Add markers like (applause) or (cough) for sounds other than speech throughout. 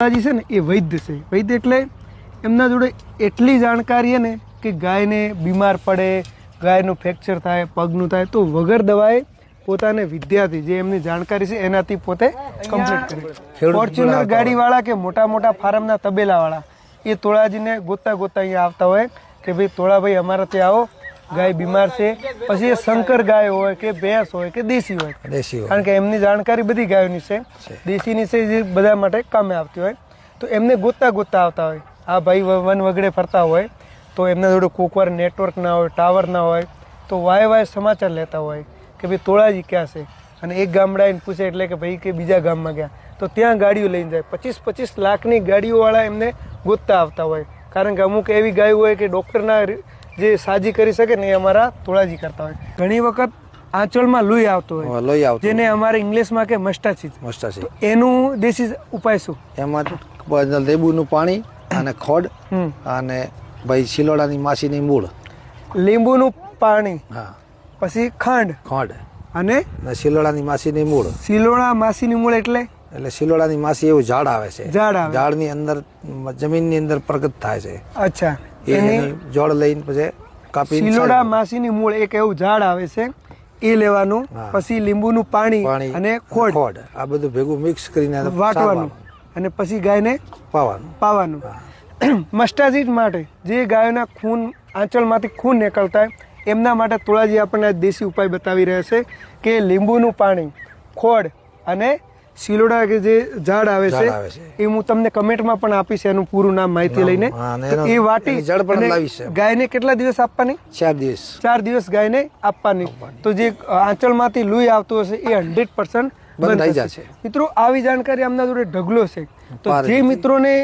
તોળાજી છે ને એ વૈદ્ય છે. વૈદ્ય એટલે એમના જોડે એટલી જાણકારી છે ને કે ગાયને બીમાર પડે ગાયનું ફ્રેક્ચર થાય પગનું થાય તો વગર દવાએ પોતાને વિદ્યાર્થી જે એમની જાણકારી છે એનાથી પોતે કમ્પ્લીટ કરે ફોર્ચ્યુનર ગાડીવાળા કે મોટા મોટા ફાર્મના તબેલાવાળા એ તોળાજીને ગોતા ગોતા અહીંયા આવતા હોય કે ભાઈ તોળાભાઈ અમારા ત્યાં આવો ગાય બીમાર છે પછી એ શંકર ગાય હોય કે ભેંસ હોય કે દેશી હોય. દેશી કારણ કે એમની જાણકારી બધી ગાયોની છે. દેશીની છે જે બધા માટે કામે આવતી હોય. તો એમને ગોતતા ગોતતા આવતા હોય. આ ભાઈ વન વગડે ફરતા હોય તો એમના જોડે કોકવાર નેટવર્ક ના હોય ટાવર ના હોય તો વાય વાય સમાચાર લેતા હોય કે ભાઈ તોળાજી ક્યાં છે? અને એક ગામડા આવીને પૂછે એટલે કે ભાઈ કે બીજા ગામમાં ગયા. તો ત્યાં ગાડીઓ લઈને જાય. પચીસ પચીસ લાખની ગાડીઓવાળા એમને ગોતતા આવતા હોય. કારણ કે અમુક એવી ગાયો હોય કે ડૉક્ટરના જે સાજી કરી શકે ને એ અમારા તોળાજી કરતા હોય. ઘણી વખત આંચળમાં લોહી આવતો હોય. લોહી આવતો જેને અમારે ઇંગ્લિશમાં કે મસ્ટાસી મસ્ટાસી એનું દેશી ઉપાય શું? એમાં લેબુનું પાણી અને ખોડ અને ભાઈ શિલોડાની માસીની મૂળ. લીંબુનું પાણી હા. પછી ખાંડ ખોડ. અને શિલોડાની માસીની મૂળ. શિલોડા માસીની મૂળ એટલે? એટલે શિલોડાની માસી એવું ઝાડ આવે છે. ઝાડ. ઝાડની અંદર જમીનની અંદર પ્રગટ થાય છે. અચ્છા. એ એનું લઈને પછી કાપી સિલોડા માસીની મૂળ એક એવું ઝાડ આવે છે એ લેવાનું પછી લીંબુનું પાણી પાણી અને ખોડ. ખોડ. આ બધું ભેગું મિક્સ કરીને વાટવાનું અને પછી ગાયને પાવાનું. પાવાનું. (clears throat) મસ્ટાજીટ માટે જે ગાયોના ખૂન આંચળમાંથી ખૂન નીકળતા હોય એમના માટે તુળાજી આપણને દેશી ઉપાય બતાવી રહ્યા છે કે લીંબુનું પાણી ખોડ અને સિલોડા કે જે ઝાડ આવે છે. એ હું તમને કમેન્ટમાં પણ આપીશ એનું પૂરું નામ માહિતી લઈને. એ વાટી જડ પણ છે. ગાયને કેટલા દિવસ આપવાની? ચાર દિવસ. ચાર દિવસ ગાયને આપવાની. તો જે આંચળમાંથી લુઈ આવતું હશે એ હંડ્રેડ પર્સન્ટ બંધ થઈ જશે. મિત્રો આવી જાણકારી આમના જોડે ઢગલો છે. તો જે મિત્રોને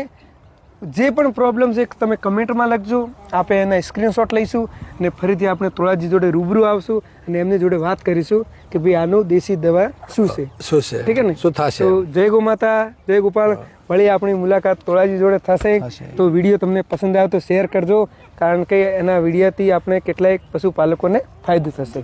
જે પણ પ્રોબ્લેમ છે તમે કમેન્ટમાં લખજો. આપણે એના સ્ક્રીનશોટ લઈશું અને ફરીથી આપણે તોળાજી જોડે રૂબરૂ આવશું અને એમની જોડે વાત કરીશું કે ભાઈ આનું દેશી દવા શું છે. શું છે? ઠીક છે ને? શું થશે? તો જય ગો માતા જય ગોપાલ. વળી આપણી મુલાકાત તોળાજી જોડે થશે થશે. તો વીડિયો તમને પસંદ આવે તો શેર કરજો કારણ કે એના વિડીયોથી આપણે કેટલાય પશુપાલકોને ફાયદો થશે.